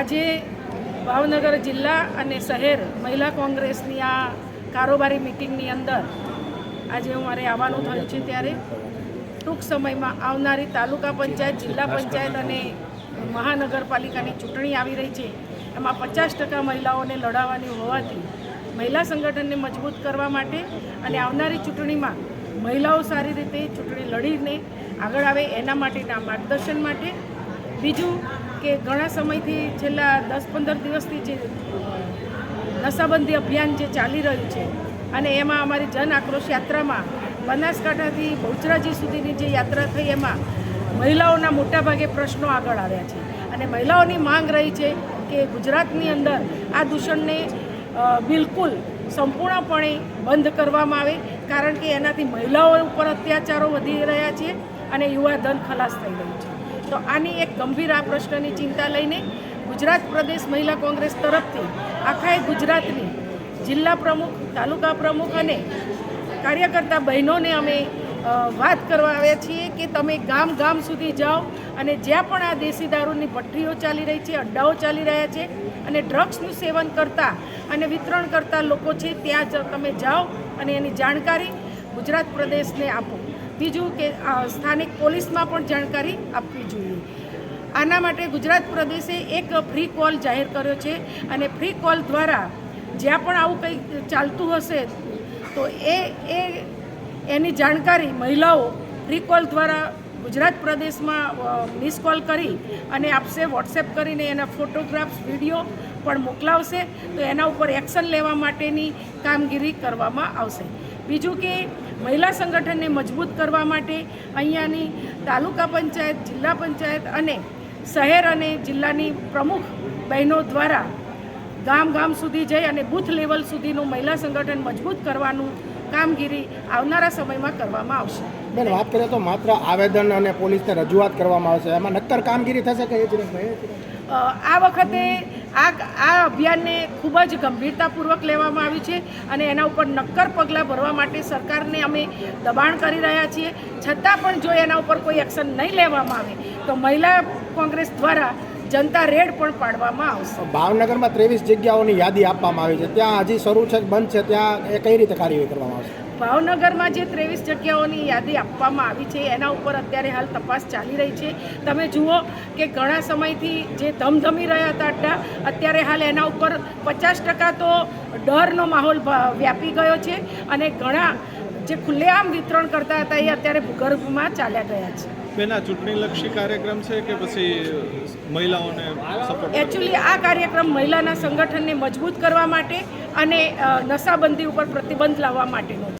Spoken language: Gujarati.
આજે ભાવનગર જિલ્લા અને શહેર મહિલા કોંગ્રેસની આ કારોબારી મિટિંગની અંદર આજે અમારે આવવાનું થયું છે ત્યારે ટૂંક સમયમાં આવનારી તાલુકા પંચાયત, જિલ્લા પંચાયત અને મહાનગરપાલિકાની ચૂંટણી આવી રહી છે. એમાં પચાસ ટકા મહિલાઓને લડાવવાની હોવાથી મહિલા સંગઠનને મજબૂત કરવા માટે અને આવનારી ચૂંટણીમાં મહિલાઓ સારી રીતે ચૂંટણી લડીને આગળ આવે એના માટેના માર્ગદર્શન માટે બીજું કે ઘણા સમયથી છેલ્લા દસ પંદર દિવસથી જે નશાબંધી અભિયાન જે ચાલી રહ્યું છે અને એમાં અમારી જન આક્રોશ યાત્રામાં બનાસકાંઠાથી બહુચરાજી સુધીની જે યાત્રા થઈ, એમાં મહિલાઓના મોટાભાગે પ્રશ્નો આગળ આવ્યા છે. અને મહિલાઓની માંગ રહી છે કે ગુજરાતની અંદર આ દૂષણને બિલકુલ સંપૂર્ણપણે બંધ કરવામાં આવે, કારણ કે એનાથી મહિલાઓ ઉપર અત્યાચારો વધી રહ્યા છે અને યુવાધન ખલાસ થઈ રહ્યું છે. તો આની એક ગંભીર આ પ્રશ્નની ચિંતા લઈને ગુજરાત પ્રદેશ મહિલા કોંગ્રેસ તરફથી આખા ગુજરાતની જિલ્લા પ્રમુખ, તાલુકા પ્રમુખ અને કાર્યકર્તા બહેનોને અમે વાત કરવા આવ્યા છીએ કે તમે ગામ ગામ સુધી જાઓ અને જ્યાં પણ આ દેશી દારૂની ભઠ્ઠીઓ ચાલી રહી છે, અડ્ડાઓ ચાલી રહ્યા છે અને ડ્રગ્સનું સેવન કરતા અને વિતરણ કરતા લોકો છે, ત્યાં તમે જાઓ અને એની જાણકારી ગુજરાત પ્રદેશને આપો. બીજું કે સ્થાનિક પોલીસમાં પણ જાણકારી આપવી જોઈએ. આના માટે ગુજરાત પ્રદેશે એક ફ્રી કોલ જાહેર કર્યો છે અને ફ્રી કોલ દ્વારા જ્યાં પણ આવું કંઈ ચાલતું હશે, તો એ એ, એની જાણકારી મહિલાઓ ફ્રી કોલ દ્વારા ગુજરાત પ્રદેશમાં મિસ કોલ કરી અને આપશે વોટ્સએપ કરીને એના ફોટોગ્રાફ્સ વીડિયો પણ મોકલાવશે, તો એના ઉપર એક્શન લેવા માટેની કામગીરી કરવામાં આવશે. બીજું કે મહિલા સંગઠનને મજબૂત કરવા માટે અહીંયાની તાલુકા પંચાયત જિલ્લા પંચાયત અને શહેર અને જિલ્લાની પ્રમુખ બહેનો દ્વારા ગામ ગામ સુધી જઈ અને બૂથ લેવલ સુધીનું મહિલા સંગઠન મજબૂત કરવાનું કામગીરી આવનારા સમયમાં કરવામાં આવશે. બેન વાત કરીએ તો માત્ર આવેદન અને પોલીસને રજૂઆત કરવામાં આવશે. એમાં નક્કર કામગીરી થશે કે એ જ આ વખતે આ આ અભિયાનને ખૂબ જ ગંભીરતાપૂર્વક લેવામાં આવ્યું છે અને એના ઉપર નક્કર પગલાં ભરવા માટે સરકારને અમે દબાણ કરી રહ્યા છીએ. છતાં પણ જો એના ઉપર કોઈ એક્શન નહીં લેવામાં આવે, તો મહિલા કોંગ્રેસ દ્વારા જનતા રેડ પણ પાડવામાં આવશે. ભાવનગરમાં ત્રેવીસ જગ્યાઓની યાદી આપવામાં આવી છે. ત્યાં હજી શરૂ છે, બંધ છે, ત્યાં એ કઈ રીતે કાર્યવાહી કરવામાં આવશે? ભાવનગરમાં જે ત્રેવીસ જગ્યાઓની યાદી આપવામાં આવી છે એના ઉપર અત્યારે હાલ તપાસ ચાલી રહી છે. તમે જુઓ કે ઘણા સમયથી જે ધમધમી રહ્યા હતા અડ્ડા અત્યારે હાલ એના ઉપર પચાસ ટકા તો ડરનો માહોલ વ્યાપી ગયો છે અને ઘણા જે ખુલ્લેઆમ વિતરણ કરતા હતા એ અત્યારે ભૂગર્ભમાં ચાલ્યા ગયા છે. બેન આ ચૂંટણીલક્ષી કાર્યક્રમ છે કે પછી મહિલાઓને સપોર્ટ એકચ્યુઅલી આ કાર્યક્રમ મહિલાના સંગઠનને મજબૂત કરવા માટે અને નશાબંધી ઉપર પ્રતિબંધ લાવવા માટેનો છે.